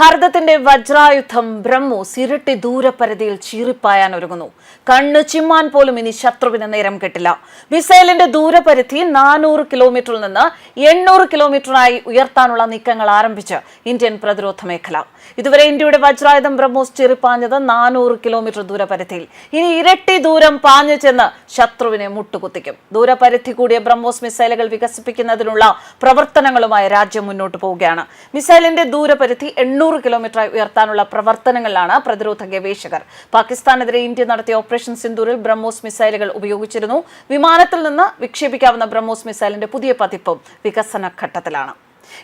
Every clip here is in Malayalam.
ഭാരതത്തിന്റെ വജ്രായുധം ബ്രഹ്മോസ് ഇരട്ടി ദൂരപരിധിയിൽ ചീറിപ്പായാൻ ഒരുങ്ങുന്നു. കണ്ണ് ചിമ്മാൻ പോലും ഇനി ശത്രുവിന് നേരം കിട്ടില്ല. മിസൈലിന്റെ ദൂരപരിധി നാനൂറ് കിലോമീറ്ററിൽ നിന്ന് എണ്ണൂറ് കിലോമീറ്ററായി ഉയർത്താനുള്ള നീക്കങ്ങൾ ആരംഭിച്ച് ഇന്ത്യൻ പ്രതിരോധ മേഖല. ഇതുവരെ ഇന്ത്യയുടെ വജ്രായുധം ബ്രഹ്മോസ് ചീറിപ്പാഞ്ഞത് നാനൂറ് കിലോമീറ്റർ ദൂരപരിധിയിൽ. ഇനി ഇരട്ടി ദൂരം പാഞ്ഞു ചെന്ന് ശത്രുവിനെ മുട്ടുകുത്തിക്കും. ദൂരപരിധി കൂടിയ ബ്രഹ്മോസ് മിസൈലുകൾ വികസിപ്പിക്കുന്നതിനുള്ള പ്രവർത്തനങ്ങളുമായി രാജ്യം മുന്നോട്ട് പോവുകയാണ്. മിസൈലിന്റെ ദൂരപരിധി എണ്ണൂറ് കിലോമീറ്ററായി ഉയർത്താനുള്ള പ്രവർത്തനങ്ങളിലാണ് പ്രതിരോധ ഗവേഷകർ. പാകിസ്ഥാനെതിരെ ഇന്ത്യ നടത്തിയ ഓപ്പറേഷൻ സിന്ദൂരിൽ ബ്രഹ്മോസ് മിസൈലുകൾ ഉപയോഗിച്ചിരുന്നു. വിമാനത്തിൽ നിന്ന് വിക്ഷേപിക്കാവുന്ന ബ്രഹ്മോസ് മിസൈലിന്റെ പുതിയ പതിപ്പും വികസന ഘട്ടത്തിലാണ്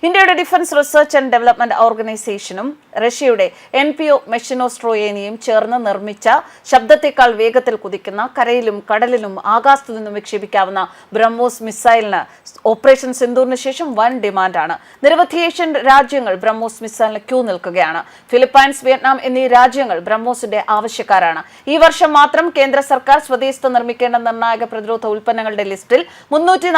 ഇന്ത്യയുടെ ഡിഫൻസ് റിസർച്ച് ആൻഡ് ഡെവലപ്മെന്റ് ഓർഗനൈസേഷനും റഷ്യയുടെ എൻ പി ഒ മെഷിനോസ്ട്രോയേനിയും ചേർന്ന് നിർമ്മിച്ച ശബ്ദത്തെക്കാൾ വേഗത്തിൽ കുതിക്കുന്ന കരയിലും കടലിലും ആകാശത്തു നിന്നും വിക്ഷേപിക്കാവുന്ന ബ്രഹ്മോസ് മിസൈലിന് ഓപ്പറേഷൻ സിന്ദൂറിന് ശേഷം വൻ ഡിമാൻഡാണ്. നിരവധി ഏഷ്യൻ രാജ്യങ്ങൾ ബ്രഹ്മോസ് മിസൈലിന് ക്യൂ നിൽക്കുകയാണ്. ഫിലിപ്പൈൻസ് വിയറ്റ്നാം എന്നീ രാജ്യങ്ങൾ ബ്രഹ്മോസിന്റെ ആവശ്യക്കാരാണ്. ഈ വർഷം മാത്രം കേന്ദ്ര സർക്കാർ സ്വദേശത്ത് നിർമ്മിക്കേണ്ട നിർണായക പ്രതിരോധ ഉൽപ്പന്നങ്ങളുടെ ലിസ്റ്റിൽ മുന്നൂറ്റി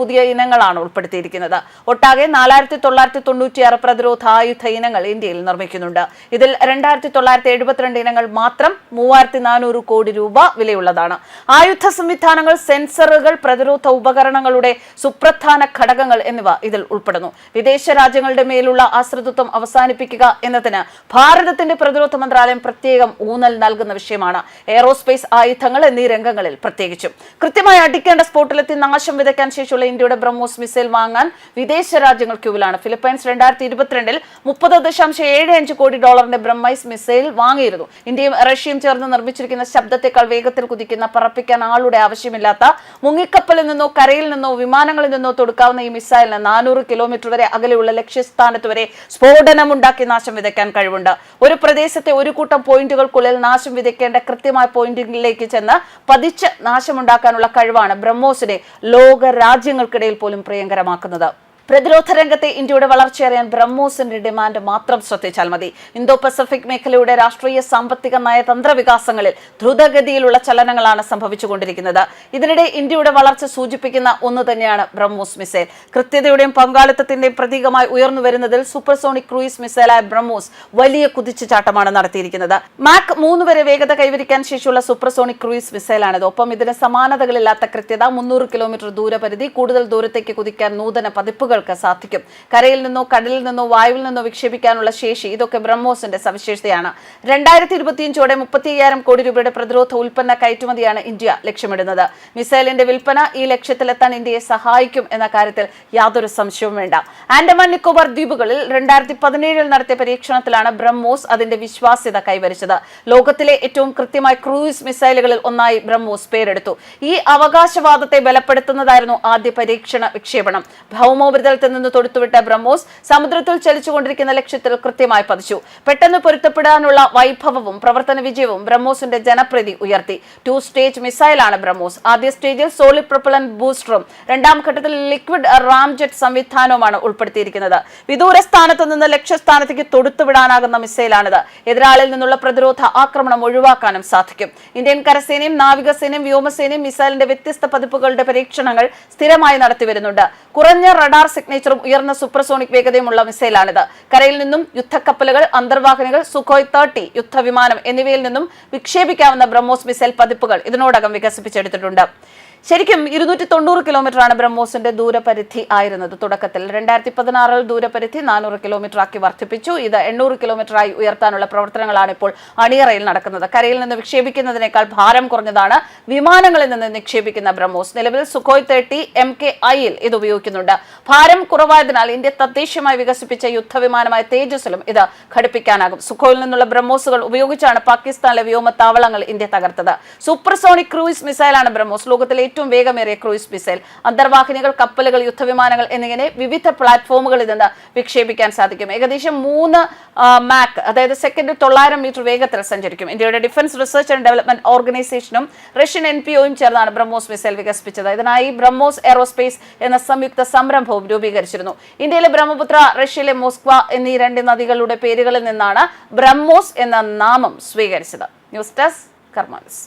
പുതിയ ഇനങ്ങളാണ് ഉൾപ്പെടുത്തിയിരിക്കുന്നത്. ഒട്ടാകെ നാലായിരത്തി തൊള്ളായിരത്തി തൊണ്ണൂറ്റിയാറ് പ്രതിരോധ ആയുധ ഇനങ്ങൾ ഇന്ത്യയിൽ നിർമ്മിക്കുന്നുണ്ട്. ഇതിൽ രണ്ടായിരത്തി തൊള്ളായിരത്തി എഴുപത്തിരണ്ട് ഇനങ്ങൾ മാത്രം മൂവായിരത്തി നാനൂറ് കോടി രൂപ വിലയുള്ളതാണ്. ആയുധ സംവിധാനങ്ങൾ സെൻസറുകൾ പ്രതിരോധ ഉപകരണങ്ങളുടെ സുപ്രധാന ഘടകങ്ങൾ എന്നിവ ഇതിൽ ഉൾപ്പെടുന്നു. വിദേശ രാജ്യങ്ങളുടെ മേലുള്ള ആശ്രിതത്വം അവസാനിപ്പിക്കുക എന്നതിന് ഭാരതത്തിന്റെ പ്രതിരോധ മന്ത്രാലയം പ്രത്യേകം ഊന്നൽ നൽകുന്ന വിഷയമാണ്. എയറോസ്പേസ് ആയുധങ്ങൾ എന്നീ രംഗങ്ങളിൽ പ്രത്യേകിച്ചും. കൃത്യമായി അടിക്കേണ്ട സ്പോട്ടിലെത്തി നാശം വിതയ്ക്കാൻ ശേഷിയുള്ള ഇന്ത്യയുടെ ബ്രഹ്മോസ് മിസൈൽ വാങ്ങാൻ വിദേശ രാജ്യങ്ങൾ ക്യൂവിലാണ്. ഫിലിപ്പൈൻസ് രണ്ടായിരത്തി ഇരുപത്തിരണ്ടിൽ മുപ്പത് ദശാംശം ഏഴ് അഞ്ച് കോടി ഡോളറിന്റെ ബ്രഹ്മൈസ് മിസൈൽ വാങ്ങിയിരുന്നു. ഇന്ത്യയും റഷ്യയും ചേർന്ന് നിർമ്മിച്ചിരിക്കുന്ന ശബ്ദത്തെക്കാൾ വേഗത്തിൽ കുതിക്കുന്ന പറപ്പിക്കാൻ ആളുടെ ആവശ്യമില്ലാത്ത മുങ്ങിക്കപ്പലിൽ നിന്നോ കരയിൽ നിന്നോ വിമാനങ്ങളിൽ നിന്നോ തൊടുക്കാവുന്ന ഈ മിസൈലിന് നാനൂറ് കിലോമീറ്റർ വരെ അകലെയുള്ള ലക്ഷ്യസ്ഥാനത്ത് വരെ സ്ഫോടനമുണ്ടാക്കി നാശം വിതയ്ക്കാൻ കഴിവുണ്ട്. ഒരു പ്രദേശത്തെ ഒരു കൂട്ടം പോയിന്റുകൾക്കുള്ളിൽ നാശം വിതയ്ക്കേണ്ട കൃത്യമായ പോയിന്റുകളിലേക്ക് ചെന്ന് പതിച്ച് നാശമുണ്ടാക്കാനുള്ള കഴിവാണ് ബ്രഹ്മോസിനെ ലോക രാജ്യങ്ങൾക്കിടയിൽ പോലും പ്രിയങ്കരമാക്കുന്നത്. പ്രതിരോധ രംഗത്തെ ഇന്ത്യയുടെ വളർച്ചയറിയാൻ ബ്രഹ്മോസിന്റെ ഡിമാൻഡ് മാത്രം ശ്രദ്ധിച്ചാൽ മതി. ഇന്തോ പസഫിക് മേഖലയുടെ രാഷ്ട്രീയ സാമ്പത്തിക നയതന്ത്ര വികാസങ്ങളിൽ ദ്രുതഗതിയിലുള്ള ചലനങ്ങളാണ് സംഭവിച്ചുകൊണ്ടിരിക്കുന്നത്. ഇതിനിടെ ഇന്ത്യയുടെ വളർച്ച സൂചിപ്പിക്കുന്ന ഒന്ന് തന്നെയാണ് ബ്രഹ്മോസ് മിസൈൽ. കൃത്യതയുടെയും പങ്കാളിത്തത്തിന്റെയും പ്രതീകമായി ഉയർന്നു വരുന്നതിൽ സൂപ്പർസോണിക് ക്രൂയിസ് മിസൈലായ ബ്രഹ്മോസ് വലിയ കുതിച്ചുചാട്ടമാണ് നടത്തിയിരിക്കുന്നത്. മാക് മൂന്ന് വരെ വേഗത കൈവരിക്കാൻ ശേഷിയുള്ള സൂപ്പർസോണിക് ക്രൂയിസ് മിസൈലാണിത് ഒപ്പം ഇതിന് സമാനതകളില്ലാത്ത കൃത്യത മുന്നൂറ് കിലോമീറ്റർ ദൂരപരിധി കൂടുതൽ ദൂരത്തേക്ക് കുതിക്കാൻ നൂതന പതിപ്പുകൾക്ക് സാധിക്കും. കരയിൽ നിന്നോ കടലിൽ നിന്നോ വായുവിൽ നിന്നോ വിക്ഷേപിക്കാനുള്ള ശേഷി ഇതൊക്കെ ബ്രഹ്മോസിന്റെ സവിശേഷതയാണ്. രണ്ടായിരത്തി ഇരുപത്തിയഞ്ചോടെ മുപ്പത്തി അയ്യായിരം കോടി രൂപയുടെ പ്രതിരോധ ഉൽപ്പന്ന കയറ്റുമതിയാണ് ഇന്ത്യ ലക്ഷ്യമിടുന്നത്. മിസൈലിന്റെ വിൽപ്പന ഈ ലക്ഷ്യത്തിലെത്താൻ ഇന്ത്യയെ സഹായിക്കും എന്ന കാര്യത്തിൽ യാതൊരു സംശയവും വേണ്ട. ആൻഡമാൻ നിക്കോബാർ ദ്വീപുകളിൽ രണ്ടായിരത്തി പതിനേഴിൽ നടത്തിയ പരീക്ഷണത്തിലാണ് ബ്രഹ്മോസ് അതിന്റെ വിശ്വാസ്യത കൈവരിച്ചത്. ലോകത്തിലെ ഏറ്റവും കൃത്യമായ ക്രൂയിസ് മിസൈലുകളിൽ ഒന്നായി ബ്രഹ്മോസ് പേരെടുത്തു. ഈ അവകാശവാദത്തെ ബലപ്പെടുത്തുന്നതായിരുന്നു ആദ്യ പരീക്ഷണ വിക്ഷേപണം. ഭൗമോപരിതലത്തിൽ നിന്ന് തൊടുത്തുവിട്ട ബ്രഹ്മോസ് സമുദ്രത്തിൽ ചലിച്ചുകൊണ്ടിരിക്കുന്ന ലക്ഷ്യത്തിൽ കൃത്യമായി പതിച്ചു. പെട്ടെന്ന് പൊരുത്തപ്പെടാനുള്ള വൈഭവവും പ്രവർത്തന വിജയവും ബ്രഹ്മോസിന്റെ ജനപ്രീതി ഉയർത്തി. ടു സ്റ്റേജ് മിസൈലാണ് ബ്രഹ്മോസ്. ആദ്യ സ്റ്റേജിൽ സോളിഡ് പ്രൊപ്പലൻ ബൂസ്റ്ററും രണ്ടാം ഘട്ടത്തിൽ ലിക്വിഡ് റാംജെറ്റ് സംവിധാനവുമാണ് ഉൾപ്പെടുത്തിയിരിക്കുന്നത്. വിദൂര സ്ഥാനത്ത് നിന്ന് ലക്ഷ്യസ്ഥാനത്തേക്ക് തൊടുത്തുവിടാനാകുന്ന മിസൈലാണിത് എതിരാളിൽ നിന്നുള്ള പ്രതിരോധ ആക്രമണം ഒഴിവാക്കാനും സാധിക്കും. ഇന്ത്യൻ കരസേനയും നാവികസേനയും വ്യോമസേനയും മിസൈലിന്റെ വ്യത്യസ്ത പതിപ്പുകളുടെ പരീക്ഷണങ്ങൾ സ്ഥിരമായി നടത്തിവരുന്നുണ്ട്. കുറഞ്ഞ റഡാർ സിഗ്നേച്ചറും ഉയർന്ന സൂപ്പർസോണിക് വേഗതയുമുള്ള മിസൈലാണിത് കരയിൽ നിന്നും യുദ്ധക്കപ്പലുകൾ അന്തർവാഹിനികൾ സുഖോയ് തേർട്ടി യുദ്ധവിമാനം എന്നിവയിൽ നിന്നും വിക്ഷേപിക്കാവുന്ന ബ്രഹ്മോസ് മിസൈൽ പതിപ്പുകൾ ഇതിനോടകം വികസിപ്പിച്ചെടുത്തിട്ടുണ്ട്. ശരിക്കും ഇരുന്നൂറ്റി തൊണ്ണൂറ് കിലോമീറ്ററാണ് ബ്രഹ്മോസിന്റെ ദൂരപരിധി ആയിരുന്നത്. തുടക്കത്തിൽ രണ്ടായിരത്തി പതിനാറിൽ ദൂരപരിധി നാനൂറ് കിലോമീറ്റർ ആക്കി വർദ്ധിപ്പിച്ചു. ഇത് എണ്ണൂറ് കിലോമീറ്ററായി ഉയർത്താനുള്ള പ്രവർത്തനങ്ങളാണ് ഇപ്പോൾ അണിയറയിൽ നടക്കുന്നത്. കരയിൽ നിന്ന് വിക്ഷേപിക്കുന്നതിനേക്കാൾ ഭാരം കുറഞ്ഞതാണ് വിമാനങ്ങളിൽ നിന്ന് നിക്ഷേപിക്കുന്ന ബ്രഹ്മോസ്. നിലവിൽ സുഖോയ് തേർട്ടി എം കെ ഐയിൽ ഇത് ഉപയോഗിക്കുന്നുണ്ട്. ഭാരം കുറവായതിനാൽ ഇന്ത്യ തദ്ദേശീയമായി വികസിപ്പിച്ച യുദ്ധവിമാനമായ തേജസ്സിലും ഇത് ഘടിപ്പിക്കാനാകും. സുഖോയിൽ നിന്നുള്ള ബ്രഹ്മോസുകൾ ഉപയോഗിച്ചാണ് പാകിസ്ഥാനിലെ വ്യോമത്താവളങ്ങൾ ഇന്ത്യ തകർത്തത്. സൂപ്പർസോണിക് ക്രൂയിസ് മിസൈലാണ് ബ്രഹ്മോസ്. ലോകത്തിലെ ഏറ്റവും വേഗമേറിയ ക്രൂയിസ് മിസൈൽ. അന്തർവാഹിനികൾ കപ്പലുകൾ യുദ്ധവിമാനങ്ങൾ എന്നിങ്ങനെ വിവിധ പ്ലാറ്റ്ഫോമുകളിൽ നിന്ന് വിക്ഷേപിക്കാൻ സാധിക്കും. ഏകദേശം മൂന്ന് മാക് അതായത് സെക്കൻഡ് തൊള്ളായിരം മീറ്റർ വേഗത്തിൽ സഞ്ചരിക്കും. ഇന്ത്യയുടെ ഡിഫൻസ് റിസർച്ച് ആൻഡ് ഡെവലപ്മെന്റ് ഓർഗനൈസേഷനും റഷ്യൻ എൻ പി ഒയും ചേർന്നാണ് ബ്രഹ്മോസ് മിസൈൽ വികസിപ്പിച്ചത്. ഇതിനായി ബ്രഹ്മോസ് എയറോസ്പേസ് എന്ന സംയുക്ത സംരംഭവും രൂപീകരിച്ചിരുന്നു. ഇന്ത്യയിലെ ബ്രഹ്മപുത്ര റഷ്യയിലെ മോസ്ക്വ എന്നീ രണ്ട് നദികളുടെ പേരുകളിൽ നിന്നാണ് ബ്രഹ്മോസ് എന്ന നാമം സ്വീകരിച്ചത്. News desk കർമാൻസ്